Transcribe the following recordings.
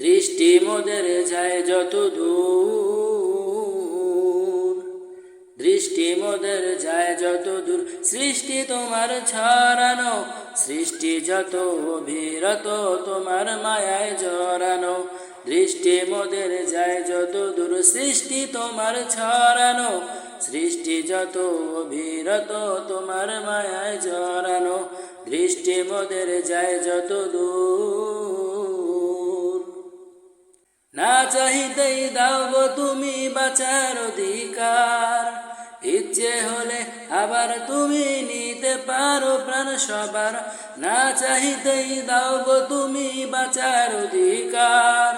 দৃষ্টি মোদের যায় যত দূর। দৃষ্টি মোদের যায় যত দূর, সৃষ্টি তোমার ছড়ানো, সৃষ্টি যত অভিরত তোমার মায়ায় জড়ানো। দৃষ্টি মোদের যায় যত দূর, সৃষ্টি তোমার ছড়ানো, সৃষ্টি যত অভিরত তোমার মায়ায় জড়ানো। দৃষ্টি মোদের যায় যত দূর। না দাও তুমি বাঁচার অধিকার। ইচ্ছে হলে আবার তুমি নিতে পারো প্রাণ সবার। না চাহিতেই দাও গো তুমি বাঁচার অধিকার।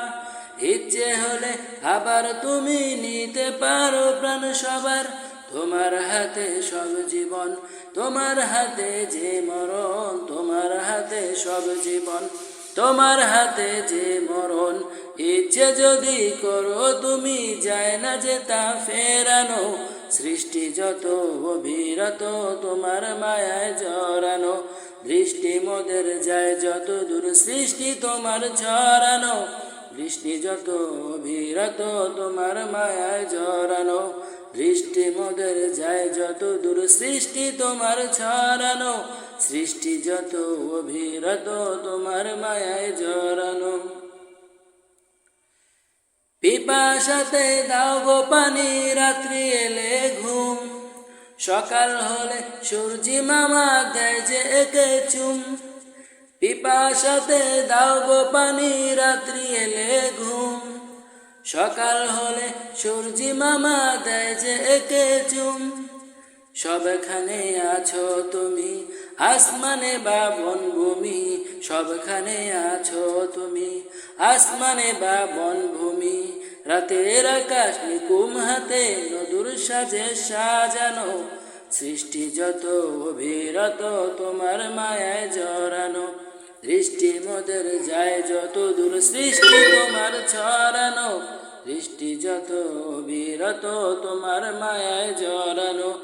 ইচ্ছে হলে আবার তুমি নিতে পারো প্রাণ সবার। তোমার হাতে সব জীবন, তোমার হাতে যে মরণ, তোমার হাতে সব জীবন। তোমার হাতে যে মরণ, ইচ্ছে যদি করো তুমি যায় না যে তা ফেরানো। সৃষ্টি যত অবিরত তোমার মায়ায় জড়ানো। দৃষ্টি মোদের যায় যত দূর, সৃষ্টি তোমার ছড়ানো। দৃষ্টি যত অবিরত তোমার মায়ায় জড়ানো। দৃষ্টি মোদের যায় যত দূর, সৃষ্টি তোমার ছড়ানো, সৃষ্টি যত অভিরত তোমার মায়ায় জড়ানো। পিপাসাতে দাও গো পানি, রাত্রি এলে ঘুম। সকাল হলে সূর্যি মামা দেয় যে একে চুম। পিপাসাতে দাও গো পানি, রাত্রি এলে ঘুম। সকাল হলে সূর্যি মামা দেয় যে একে চুম। সবখানে আছো তুমি, আসমানে বা বনভূমি। সবখানে আছো তুমি, আসমানে বা বনভূমি। রাতের আকাশ নিকুম হাতে, নদুর সাজে সাজানো। সৃষ্টি যত অভিরত তোমার মায়ায় জড়ানো। দৃষ্টি মোদের যায় যত দূর সৃষ্টি তোমার ছড়ানো। দৃষ্টি যত অবিরত তোমার মায়ায় জড়ানো।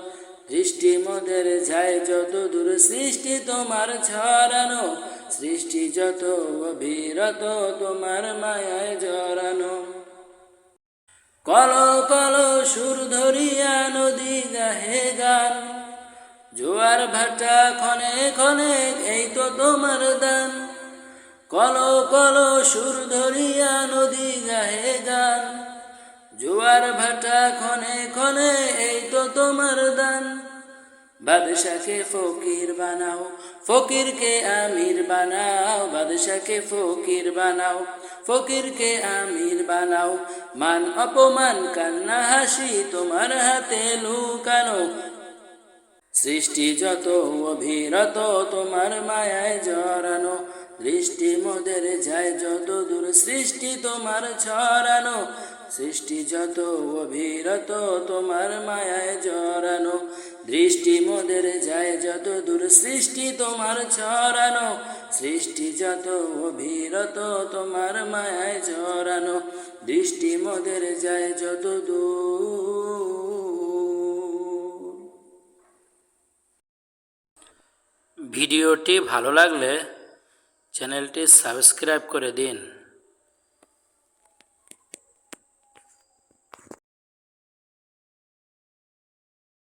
দৃষ্টি মোদের যায় যত দূর, সৃষ্টি তোমার ছড়ানো। সৃষ্টি যত অবিরত, তোমার মায়ায় জড়ানো। কলো কলো সুর ধরিয়া নদী গাহে গান। জোয়ার ভাটা ক্ষণে ক্ষণে, এই তো তোমার দান। কলো কলো সুর ধরিয়া নদী গাহে গান। জোয়ার ভাটা ক্ষণে ক্ষণে এই তো তোমার দান। বাদশাকে ফকির বানাও, ফকিরকে আমির বানাও, বাদশাকে ফকির বানাও, ফকিরকে আমির বানাও। মান অপমান, কান্না, হাসি তোমার হাতে লুকানো। সৃষ্টি যত অভিরত, তোমার মায়ায় জড়ানো। দৃষ্টি মোদের যায় যত দূর, সৃষ্টি তোমার ছড়ানো, সৃষ্টি যত অভিরত তোমার মায়ায় জড়ানো। দৃষ্টি মোদের যায় যত দূর, সৃষ্টি তোমার ছড়ানো, সৃষ্টি যত অভিরত তোমার মায়ায় জড়ানো। দৃষ্টি মোদের যায় যত দূর। ভিডিওটি ভালো লাগলে চ্যানেলটি সাবস্ক্রাইব করে দিন।